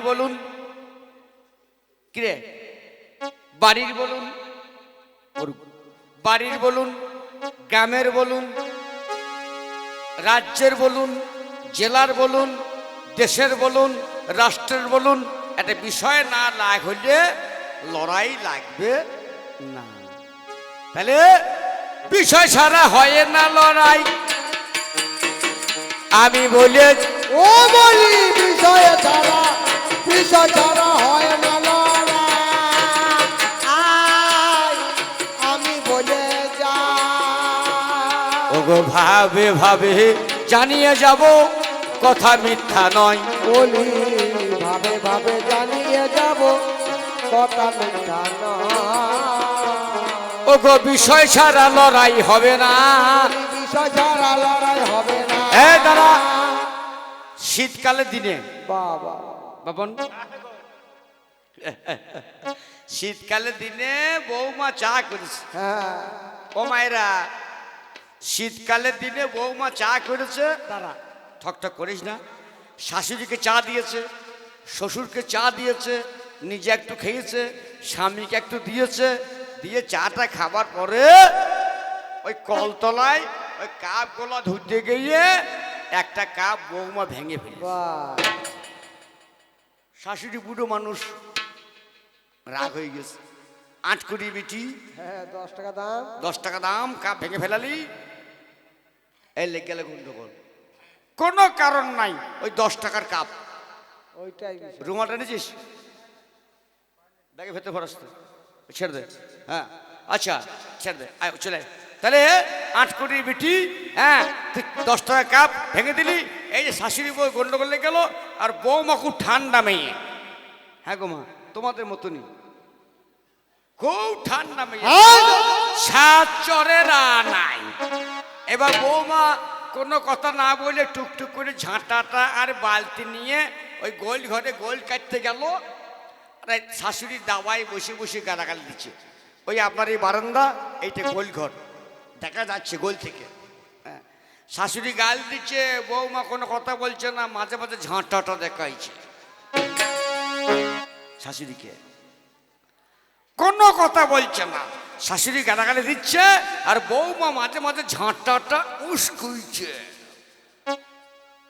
বলুন। কিরে? বাড়ির বলুন। বাড়ির বলুন, গ্রামের বলুন, রাজ্যের বলুন, জেলার বলুন, দেশের বলুন, রাষ্ট্রের বলুন, একটা বিষয় না লাগ হলে লড়াই লাগবে না। তাহলে বিষয় ছাড়া হয় না লড়াই। আমি বলে ও বলি, বিষয় ছাড়া বিষয় ছাড়া হয় না আমি বলে যা ওগো ভাবে ভাবে জানিয়ে যাব কথা মিথ্যা নয়। বলি ভাবে ভাবে জানিয়ে যাব কথা মিথ্যা নয়। ওগো বিষয় ছাড়া লড়াই হবে না। বিষয় ছাড়া লড়াই হবে না। এ দাঁড়া শীতকালের দিনে বাবা। বাবন শীতকালের দিনে বৌমা চা করেছে। ও মায়েরা, শীতকালের দিনে বৌমা চা করেছে। দাঁড়া ঠকঠক করিস না। শাশুড়িকে চা দিয়েছে, শ্বশুরকে চা দিয়েছে, নিজে একটু খেয়েছে, স্বামীকে একটু দিয়েছে, দিয়ে চাটা খাবার পরে ওই কলতলায় ওই কাপ গোলা ধুতে গিয়ে একটা কাপ বৌমা ভেঙে ফেলে শাশুড়ি বুড়ো মানুষ রাগ হয়ে গেছে। আট কুড়ি বিটি হ্যাঁ দশ টাকা দাম। দশ টাকা দাম কাপ ভেঙে ফেলালি। এই লেগে গেলে গন্ডগোল। কোনো কারণ নাই ওই দশ টাকার কাপ। ওইটাই। রুমালটা নিয়েছিস ব্যাগে ভেতরে ফরাস তো। ছেড়ে দে। হ্যাঁ। আচ্ছা ছেড়ে দে। আয় চলে আয়। তাহলে আট কোটি বিটি হ্যাঁ দশ টাকা কাপ ভেঙে দিলি এই যে শাশুড়ি বউ গন্ডগোল গেল আর বৌমা খুব ঠান্ডা মেয়ে। হ্যাঁ গো মা তোমাদের মতনই। খুব ঠান্ডা মেয়ে। সাত চরের নাই। এবার বৌমা কোনো কথা না বলে টুকটুক করে ঝাঁটাটা আর বালতি নিয়ে ওই গোল ঘরে গোল কাটতে গেল। আর এই শাশুড়ির দাওয়ায় বসে বসে গালাগাল দিচ্ছে। ওই আপনার এই বারান্দা এইটা গোল ঘর। দেখা যাচ্ছে গোল থেকে। হ্যাঁ। শাশুড়ি গাল দিচ্ছে, বৌমা কোনো কথা বলছে না, মাঝে মাঝে ঝাঁটাটা দেখাইছে। শাশুড়িকে। কোনো কথা বলছে না। শাশুড়ি গালাগালি দিচ্ছে আর বৌমা মাঝে মাঝে ঝাঁটাটা উস্কুইছে।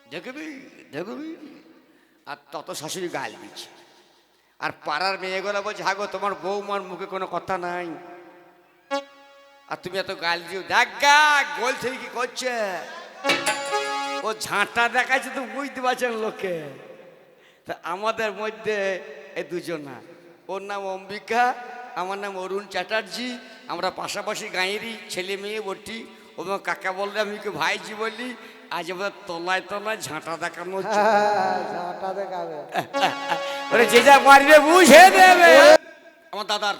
দেখবি দেখবি? আর তত শাশুড়ি গাল দিচ্ছে। আর পাড়ার মেয়েগুলো বলছে, হাগো, তোমার বৌমার মুখে কোনো কথা নাই। আর তুমি এত গাল দিও। দেখ গা গোল থেকে কি করছে? ও ঝাঁটা দেখাচ্ছে তো বুঝতে পারছেন লোকে। তা আমাদের মধ্যে এই দুজনা ওর নাম অম্বিকা আমার নাম অরুণ চ্যাটার্জি আমরা পাশাপাশি গাঁয়েরই ছেলে মেয়ে বটি। ও কাকা বললে আমি কি ভাইজি বলি। আজ আমরা তলায় তলায় ঝাঁটা দেখানো হ্যাঁ ঝাঁটা দেখাবে। ওরে যে যা পারবে বুঝে দেবে। আমার দাদার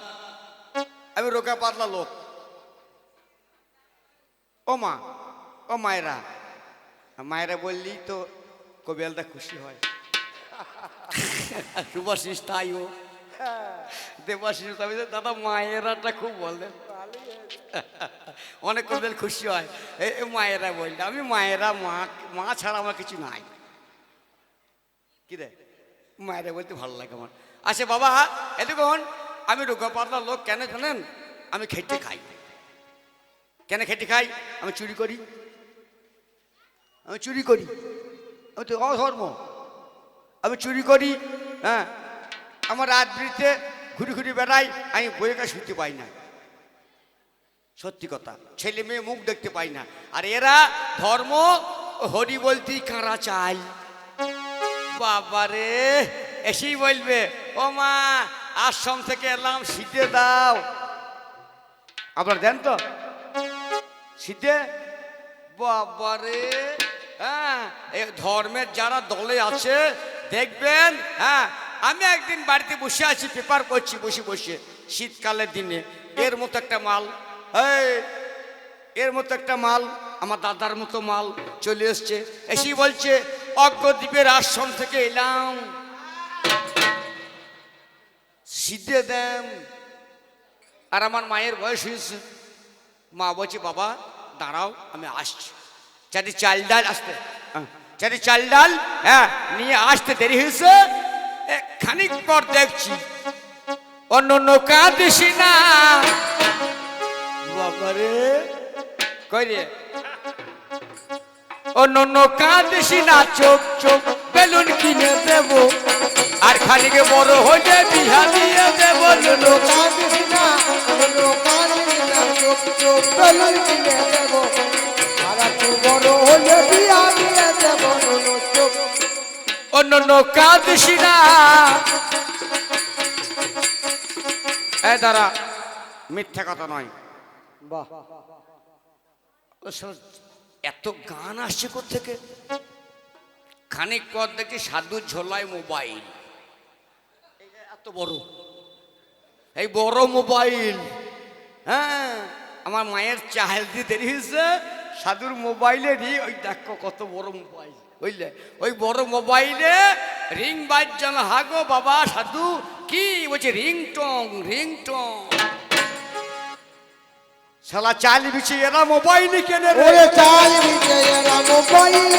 আমি রোকা পাতলা লোক। ও মা ও মায়েরা। মায়েরা বললি তো কবিয়ালটা খুশি হয়। শুভাশিস তাই ও। দেবাশিস তবে দাদা মায়েরাটা খুব বলে। অনেক কবিয়াল খুশি হয়। এ এ মায়েরা বললে আমি মায়েরা মা মা ছাড়া আমার কিছু নাই। কি রে? মায়েরা বলতে ভালো লাগে আমার। আচ্ছা বাবা এতক্ষণ আমি রোগা পাতলা লোক কেন জানেন? আমি খেটে খাই। কেন খেটে খাই? আমি চুরি করি। আমি চুরি করি। আমি তো অধর্ম। আমি চুরি করি হ্যাঁ? আমার রাত বিড়িতে ঘুরি ঘুরি বেড়াই, আমি বইয়ের শুনতে পাই না। সত্যি কথা, ছেলে মেয়ে মুখ দেখতে পাই না। আর এরা ধর্ম হরি বলতেই কাঁড়া চাই? বাবারে এসেই বলবে, ও মা, আশ্রম থেকে এলাম শীতে দাও। আপনার দেন তো? শীতে বাবারে হ্যাঁ ধর্মের যারা দলে আছে, দেখবেন হ্যাঁ আমি একদিন বাড়িতে বসে আছি, পেপার করছি, বসে বসে, শীতকালের দিনে। এর মতো একটা মাল, এই, এর মতো একটা মাল, আমার দাদার মতো মাল চলে এসছে। এসেই বলছে অজ্ঞদ্বীপের আশ্রম থেকে এলাম। সিদ্ধে দেন আর আমার মায়ের বয়স হয়েছে। মা বলছে, বাবা দাঁড়াও আমি আসছি। চারি চাল ডাল আসতে হ্যাঁ, চারি চাল ডাল হ্যাঁ নিয়ে আসতে দেরি হয়েছে এ, পর দেখছি অন্য অন্য কাঁদিসি না। বাবারে অন্য অন্য কাঁদিসি না চোখ চোখ বেলুন কিনে দেব আর খানিকে বড় হলে বিহা অন্য না। এ দাঁড়া মিথ্যা কথা নয়। বাহ। এত গান আসছে থেকে খানিক পর দেখি সাধু ঝোলায় মোবাইল। এত বড়। এই বড় মোবাইল। হ্যাঁ আমার মায়ের চাহেল দিয়ে দেরি হয়েছে সাধুর মোবাইলে রি ওই দেখো কত বড় মোবাইল। বুঝলে? ওই বড় মোবাইলে রিং বাজছে না হাগো বাবা সাধু, কি বলছে? রিং টং রিং টং শালা চাল বিছিয়ে এরা মোবাইল কেনে চাল বিজয়েরা মোবাইল